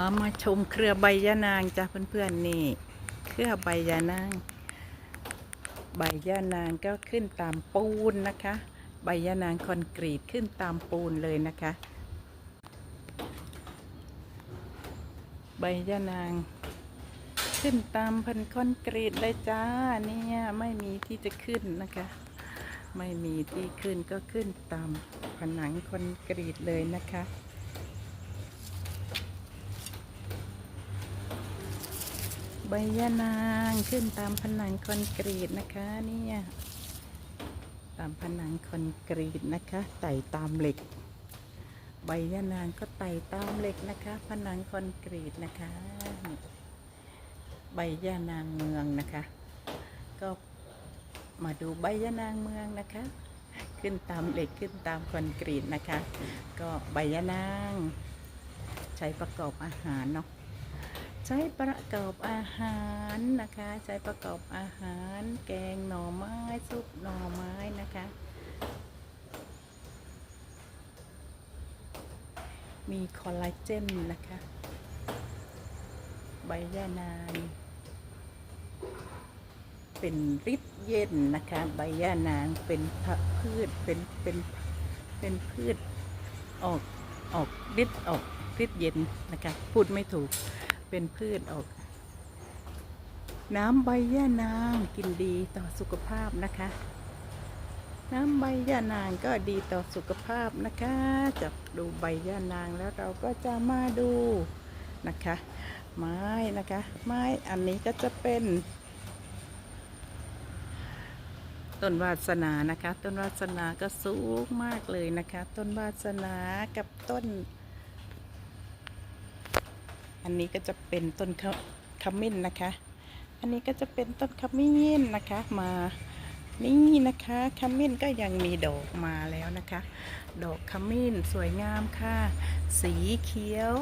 ามาชมเครือใบยะนางจ้ะเพื่อนๆนี่เครือใบยะนาง ใบยะนางก็ขึ้นตามปูนนะคะ ใบยะนางคอนกรีตขึ้นตามปูนเลยนะคะ ใบยะนาง ขึ้นตามพันคอนกรีตเลยจ้าเนี่ยไม่มีที่จะขึ้นนะคะ ไม่มีที่ขึ้นก็ขึ้นตามผนังคอนกรีตเลยนะคะ ใบยะนางขึ้นตามผนังคอนกรีตนะคะเนี่ยตามผนังคอนกรีตนะคะไต่ตามเหล็ก ใบยะนางก็ไต่ตามเหล็กนะคะ ผนังคอนกรีตนะคะใบยะนางเมืองนะคะ ก็มาดูใบยะนางเมืองนะคะ ขึ้นตามเหล็กขึ้นตามคอนกรีตนะคะ ก็ใบยะนาง ใช้ประกอบอาหารเนาะ ใช้ประกอบอาหารนะคะ ใช้ประกอบอาหาร แกงหน่อไม้ซุปหน่อไม้นะคะ มีคอลลาเจนนะคะ ใบยานางเป็นฤทธิ์เย็นนะคะ ใบย่านางเป็นผักพืชเป็นเป็นเป็นพืชออกออกฤทธิ์ออกฤทธิ์เย็นนะคะ พูดไม่ถูก เป็นพืชออก น้ำใบย่านางกินดีต่อสุขภาพนะคะ น้ำใบย่านางก็ดีต่อสุขภาพนะคะจะดูใบย่านางแล้วเราก็จะมาดูนะคะ ไม้นะคะ ไม้อันนี้ก็จะเป็นต้นวาสนานะคะ ต้นวาสนาก็สูงมากเลยนะคะ ต้นวาสนากับต้น อันนี้ก็จะเป็นต้นขมิ้นนะคะ อันนี้ก็จะเป็นต้นขมิ้นนะคะ มานี่นะคะขมิ้นก็ยังมีดอกมาแล้วนะคะ ดอกขมิ้นสวยงามค่ะ สีเขียว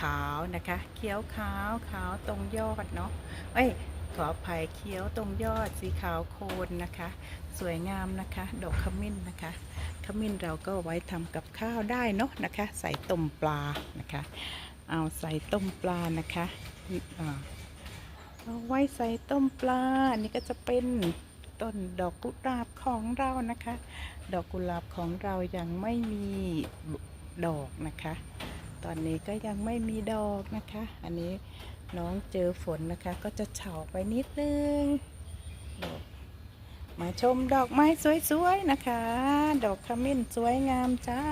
ขาวนะคะ เขียวขาวขาวตรงยอดเนาะเอ้ย ขออภัยเขียวตรงยอดสีขาวโคนนะคะ สวยงามนะคะ ดอกขมิ้นนะคะ ขมิ้นเราก็ไว้ทำกับข้าวได้เนาะนะคะ ใส่ต้มปลานะคะ เอาใส่ต้มปลานะคะเอาไว้ใส่ต้มปลาอันนี้ก็จะเป็นต้นดอกกุหลาบของเรานะคะ ดอกกุหลาบของเรายังไม่มีดอกนะคะ ตอนนี้ก็ยังไม่มีดอกนะคะ อันนี้ น้องเจอฝนนะคะ ก็จะเฉาไปนิดนึง มาชมดอกไม้สวยๆนะคะ ดอกขมิ้นสวยงามจ้า